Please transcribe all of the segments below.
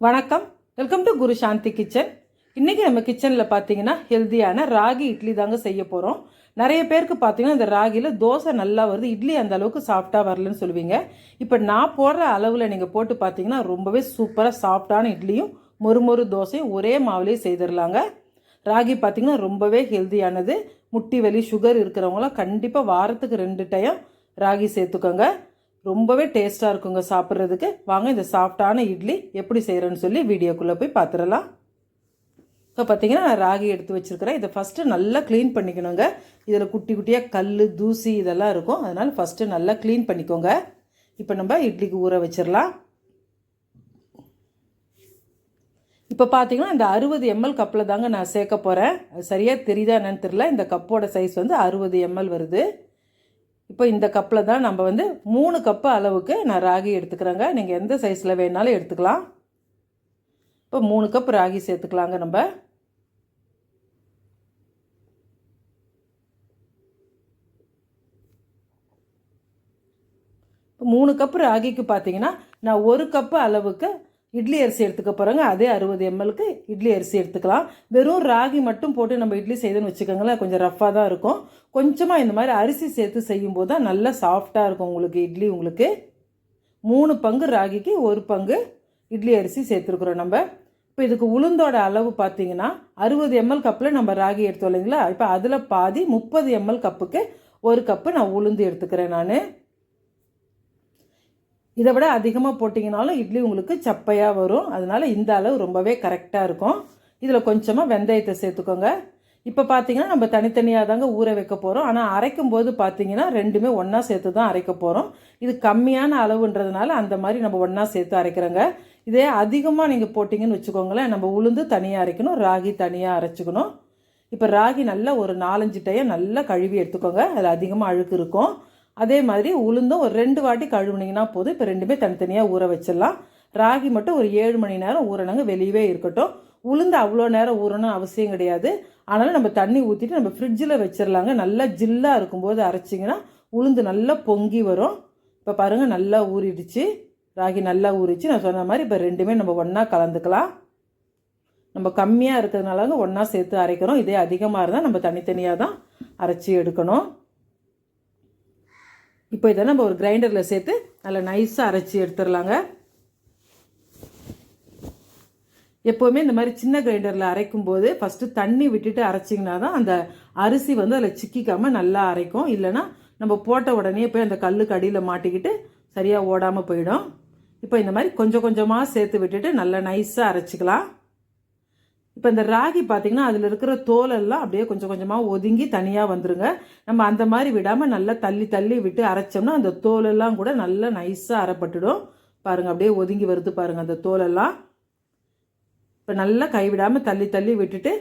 வணக்கம். Welcome to Guru Shanthi kitchen இன்றைக்கி நம்ம கிச்சனில் பார்த்தீங்கன்னா ஹெல்த்தியான ராகி இட்லி தாங்க செய்ய போகிறோம் நிறைய பேருக்கு பார்த்தீங்கன்னா இந்த ராகியில் தோசை நல்லா வருது இட்லி அந்த அளவுக்கு சாஃப்டாக வரலன்னு சொல்லுவீங்க. இப்போ நான் போடுற அளவில் நீங்கள் போட்டு பார்த்தீங்கன்னா ரொம்பவே சூப்பராக சாஃப்டான இட்லியும் மொறுமொறு தோசையும் ஒரே மாவுலேயே செய்திடலாங்க. ராகி பார்த்தீங்கன்னா ரொம்பவே ஹெல்த்தியானது முட்டி வலி சுகர் இருக்கிறவங்களாம் கண்டிப்பாக வாரத்துக்கு ரெண்டு டைம் ராகி சேர்த்துக்கோங்க. ரொம்பவே டேஸ்ட்டாக இருக்குங்க சாப்பிட்றதுக்கு. வாங்க இந்த சாஃப்டான இட்லி எப்படி செய்கிறேன்னு சொல்லி வீடியோக்குள்ளே போய் பார்த்துடலாம் இப்போ பார்த்தீங்கன்னா நான் ராகி எடுத்து வச்சுருக்கிறேன். இதை ஃபஸ்ட்டு நல்லா க்ளீன் பண்ணிக்கணுங்க. இதில் குட்டி குட்டியாக கல் தூசி இதெல்லாம் இருக்கும். அதனால் ஃபஸ்ட்டு நல்லா க்ளீன் பண்ணிக்கோங்க. இப்போ நம்ம இட்லிக்கு ஊற வச்சிடலாம். இப்போ பார்த்தீங்கன்னா இந்த அறுபது எம்எல் கப்பில் தாங்க நான் சேர்க்க போகிறேன் அது சரியாக தெரியுதா என்னன்னு தெரில இந்த கப்போட சைஸ் வந்து அறுபது எம்எல் வருது. இப்போ இந்த கப்பில் தான் நம்ம வந்து மூணு கப்பு அளவுக்கு நான் ராகி எடுத்துக்கிறேங்க. நீங்கள் எந்த சைஸில் வேணாலும் எடுத்துக்கலாம். இப்போ மூணு கப் ராகி சேர்த்துக்கலாங்க நம்ம. இப்போ மூணு கப்பு ராகிக்கு பார்த்தீங்கன்னா நான் ஒரு கப்பு அளவுக்கு இட்லி அரிசி எடுத்துக்க போகிறாங்க அதே அறுபது எம்எல்க்கு இட்லி அரிசி எடுத்துக்கலாம். வெறும் ராகி மட்டும் போட்டு நம்ம இட்லி செய்தோன்னு வச்சுக்கோங்களேன் கொஞ்சம் ரஃப்பாக தான் இருக்கும். கொஞ்சமாக இந்த மாதிரி அரிசி சேர்த்து செய்யும்போது தான் நல்லா சாஃப்டாக இருக்கும் உங்களுக்கு இட்லி உங்களுக்கு. மூணு பங்கு ராகிக்கு ஒரு பங்கு இட்லி அரிசி சேர்த்துருக்குறோம் நம்ம. இப்போ இதுக்கு உளுந்தோட அளவு பார்த்தீங்கன்னா அறுபது எம்எல் கப்பில் நம்ம ராகி எடுத்தோம் இல்லைங்களா? இப்போ அதில் பாதி முப்பது எம்எல் கப்புக்கு ஒரு கப்பு நான் உளுந்து எடுத்துக்கிறேன் நான். இதை விட அதிகமாக போட்டிங்கனாலும் இட்லி உங்களுக்கு சப்பையாக வரும். அதனால் இந்த அளவு ரொம்பவே கரெக்டாக இருக்கும். இதில் கொஞ்சமாக வெந்தயத்தை சேர்த்துக்கோங்க. இப்போ பார்த்தீங்கன்னா நம்ம தனித்தனியாக தாங்க ஊற வைக்க போகிறோம் ஆனால் அரைக்கும் போது பார்த்தீங்கன்னா ரெண்டுமே ஒன்றா சேர்த்து தான் அரைக்க போகிறோம் இது கம்மியான அளவுன்றதுனால அந்த மாதிரி நம்ம ஒன்றா சேர்த்து அரைக்கிறோங்க. இதே அதிகமாக நீங்கள் போட்டிங்கன்னு வச்சுக்கோங்களேன் நம்ம உளுந்து தனியாக அரைக்கணும் ராகி தனியாக அரைச்சிக்கணும். இப்போ ராகி நல்லா ஒரு நாலஞ்சு டைம் நல்லா கழுவி எடுத்துக்கோங்க. அதில் அதிகமாக அழுக்கு இருக்கும். அதே மாதிரி உளுந்தும் ஒரு ரெண்டு வாட்டி கழுவுனீங்கன்னா போதும். இப்போ ரெண்டுமே தனித்தனியாக ஊற வச்சிடலாம். ராகி மட்டும் ஒரு ஏழு மணி நேரம் ஊறணுங்க. வெளியவே இருக்கட்டும். உளுந்து அவ்வளோ நேரம் ஊறணும் அவசியம் கிடையாது. ஆனாலும் நம்ம தண்ணி ஊற்றிட்டு நம்ம ஃப்ரிட்ஜில் வச்சிடலாங்க. நல்லா ஜில்லாக இருக்கும்போது அரைச்சிங்கன்னா உளுந்து நல்லா பொங்கி வரும். இப்போ பாருங்கள் நல்லா ஊறிடுச்சு. ராகி நல்லா ஊறிச்சு. நான் சொன்ன மாதிரி இப்போ ரெண்டுமே நம்ம ஒன்றா கலந்துக்கலாம். நம்ம கம்மியாக இருக்கிறதுனால ஒன்றா சேர்த்து அரைக்கிறோம். இதே அதிகமாக இருந்தால் நம்ம தனித்தனியாக தான் அரைச்சி எடுக்கணும். இப்போ இதை நம்ம ஒரு கிரைண்டரில் சேர்த்து நல்லா நைஸாக அரைச்சி எடுத்துடலாங்க. எப்போவுமே இந்த மாதிரி சின்ன கிரைண்டரில் அரைக்கும் போது ஃபஸ்ட்டு தண்ணி விட்டுட்டு அரைச்சிங்கன்னா தான் அந்த அரிசி வந்து அதில் சிக்கிக்காமல் நல்லா அரைக்கும். இல்லைன்னா நம்ம போட்ட உடனே போய் அந்த கல்லுக்கு அடியில் மாட்டிக்கிட்டு சரியாக ஓடாமல் போயிடும். இப்போ இந்த மாதிரி கொஞ்சம் கொஞ்சமாக சேர்த்து விட்டுட்டு நல்லா நைஸாக அரைச்சிக்கலாம். இப்போ இந்த ராகி பார்த்தீங்கன்னா அதில் இருக்கிற தோலெல்லாம் அப்படியே கொஞ்சம் கொஞ்சமாக ஒதுங்கி தனியாக வந்துருங்க. நம்ம அந்த மாதிரி விடாமல் நல்லா தள்ளி தள்ளி விட்டு அரைச்சோம்னா அந்த தோலெல்லாம் கூட நல்லா நைஸாக அரைப்பட்டுடும். பாருங்கள் அப்படியே ஒதுங்கி வருது பாருங்கள் அந்த தோலெல்லாம். இப்போ நல்லா கைவிடாமல் தள்ளி தள்ளி விட்டுட்டு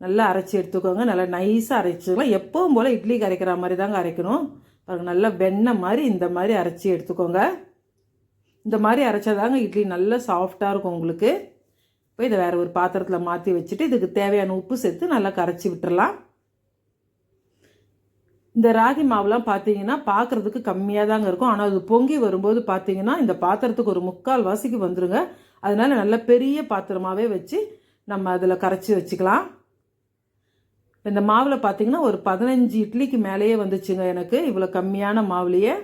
நல்லா அரைச்சி எடுத்துக்கோங்க. நல்லா நைஸாக அரைச்சிக்கலாம் எப்பவும் போல் இட்லிக்கு அரைக்கிற மாதிரி தாங்க அரைக்கணும். பாருங்கள் நல்லா வெண்ணெய் மாதிரி இந்த மாதிரி அரைச்சி எடுத்துக்கோங்க. இந்த மாதிரி அரைச்சாதாங்க இட்லி நல்லா சாஃப்டாக இருக்கும் உங்களுக்கு. இப்போ இதை வேறு ஒரு பாத்திரத்தில் மாற்றி வச்சுட்டு இதுக்கு தேவையான உப்பு சேர்த்து நல்லா கரைச்சி விட்டுறலாம். இந்த ராகி மாவுலாம் பார்த்தீங்கன்னா பார்க்குறதுக்கு கம்மியாக தாங்க இருக்கும். ஆனால் அது பொங்கி வரும்போது பார்த்தீங்கன்னா இந்த பாத்திரத்துக்கு ஒரு முக்கால் வாசிக்கு வந்துடுங்க அதனால நல்ல பெரிய பாத்திரமாகவே வச்சு நம்ம அதில் கரைச்சி வச்சுக்கலாம். இந்த மாவில் பார்த்தீங்கன்னா ஒரு பதினஞ்சு இட்லிக்கு மேலேயே வந்துச்சுங்க எனக்கு. இவ்வளோ கம்மியான மாவுலேயே.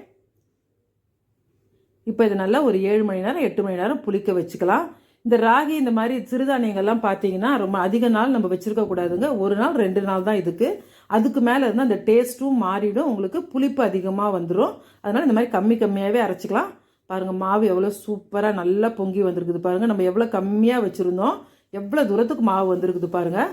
இப்போ இது நல்லா ஒரு ஏழு மணி நேரம் எட்டு மணி நேரம் புளிக்க வச்சுக்கலாம். இந்த ராகி இந்த மாதிரி சிறுதானியங்கள்லாம் பார்த்தீங்கன்னா ரொம்ப அதிக நாள் நம்ம வச்சுருக்க கூடாதுங்க. ஒரு நாள் ரெண்டு நாள் தான் இதுக்கு. அதுக்கு மேலே இருந்தால் அந்த டேஸ்ட்டும் மாறிடும். உங்களுக்கு புளிப்பு அதிகமாக வந்துடும் அதனால் இந்த மாதிரி கம்மி கம்மியாகவே அரைச்சிக்கலாம். பாருங்கள் மாவு எவ்வளோ சூப்பராக நல்லா பொங்கி வந்திருக்குது பாருங்கள் நம்ம எவ்வளோ கம்மியாக வச்சுருந்தோம். எவ்வளோ தூரத்துக்கு மாவு வந்திருக்குது பாருங்கள்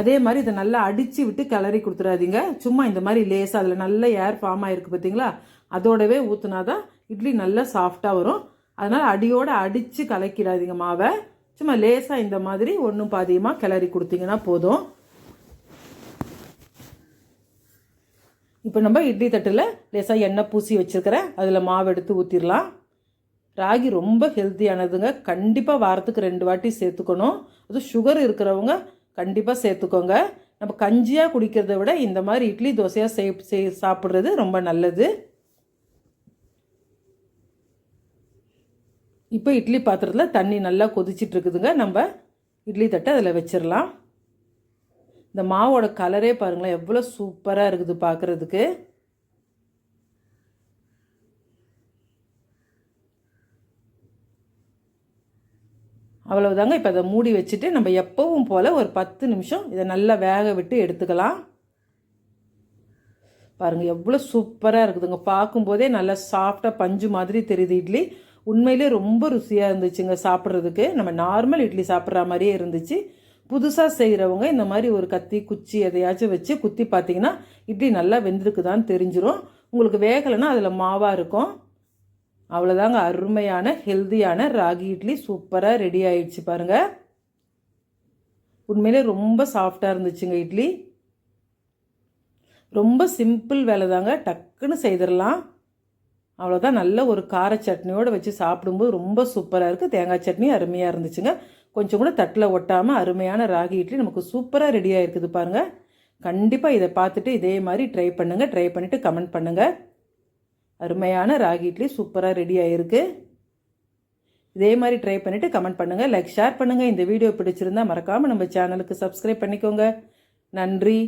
அதே மாதிரி இதை நல்லா அடித்து விட்டு கிளறி கொடுத்துடாதீங்க. சும்மா இந்த மாதிரி லேசாக அதில் நல்ல ஏர் ஃபார்ம் ஆகிருக்கு பார்த்தீங்களா? அதோடவே ஊற்றுனா தான் இட்லி நல்லா சாஃப்டாக வரும். அதனால் அடியோடு அடித்து கலக்கிடாதீங்க மாவை. சும்மா லேசாக இந்த மாதிரி ஒன்றும் பாதியமாக கிளறி கொடுத்தீங்கன்னா போதும். இப்போ நம்ம இட்லி தட்டில் லேசாக எண்ணெய் பூசி வச்சுருக்கிறேன் அதில் மாவு எடுத்து ஊற்றிடலாம் ராகி ரொம்ப ஹெல்த்தியானதுங்க. கண்டிப்பாக வாரத்துக்கு ரெண்டு வாட்டி சேர்த்துக்கணும். அதுவும் சுகர் இருக்கிறவங்க கண்டிப்பாக சேர்த்துக்கோங்க. நம்ம கஞ்சியாக குடிக்கிறத விட இந்த மாதிரி இட்லி தோசையாக சே செய் சாப்பிட்றது ரொம்ப நல்லது. இப்போ இட்லி பாத்திரத்தில் தண்ணி நல்லா கொதிச்சிட்டு இருக்குதுங்க. நம்ம இட்லி தட்டை அதில் வச்சிடலாம் இந்த மாவோட கலரே பாருங்களேன் எவ்வளோ சூப்பராக இருக்குது பார்க்குறதுக்கு அவ்வளவுதாங்க. இப்போ அதை மூடி வச்சுட்டு நம்ம எப்பவும் போல் ஒரு பத்து நிமிஷம் இதை நல்லா வேக விட்டு எடுத்துக்கலாம். பாருங்கள் எவ்வளோ சூப்பராக இருக்குதுங்க. பார்க்கும்போதே நல்லா சாஃப்டாக பஞ்சு மாதிரி தெரியுது இட்லி. உண்மையிலே ரொம்ப ருசியாக இருந்துச்சுங்க சாப்பிட்றதுக்கு. நம்ம நார்மல் இட்லி சாப்பிட்ற மாதிரியே இருந்துச்சு. புதுசாக செய்கிறவங்க இந்த மாதிரி ஒரு கத்தி குச்சி எதையாச்சும் வச்சு குத்தி பார்த்தீங்கன்னா இட்லி நல்லா வெந்திருக்குதான்னு தெரிஞ்சிடும் உங்களுக்கு வேகலைன்னா அதில் மாவாக இருக்கும். அவ்வளோதாங்க அருமையான ஹெல்தியான ராகி இட்லி சூப்பராக ரெடி ஆயிடுச்சு பாருங்கள் உண்மையிலே ரொம்ப சாஃப்டாக இருந்துச்சுங்க இட்லி. ரொம்ப சிம்பிள் வேலை தாங்க டக்குன்னு செய்திடலாம் அவ்வளோதான் நல்ல ஒரு கார சட்னியோடு வச்சு சாப்பிடும்போது ரொம்ப சூப்பராக இருக்குது தேங்காய் சட்னி அருமையாக இருந்துச்சுங்க. கொஞ்சம் கூட தட்டில் ஒட்டாமல் அருமையான ராகி இட்லி நமக்கு சூப்பராக ரெடியாக இருக்குது பாருங்கள் கண்டிப்பாக இதை பார்த்துட்டு இதே மாதிரி ட்ரை பண்ணுங்கள் ட்ரை பண்ணிவிட்டு கமெண்ட் பண்ணுங்கள் அருமையான ராகி இட்லி சூப்பராக ரெடி ஆகிருக்கு இதே மாதிரி ட்ரை பண்ணிவிட்டு கமெண்ட் பண்ணுங்கள் லைக் ஷேர் பண்ணுங்கள் இந்த வீடியோ பிடிச்சிருந்தா மறக்காமல் நம்ம சேனலுக்கு சப்ஸ்கிரைப் பண்ணிக்கோங்க. நன்றி.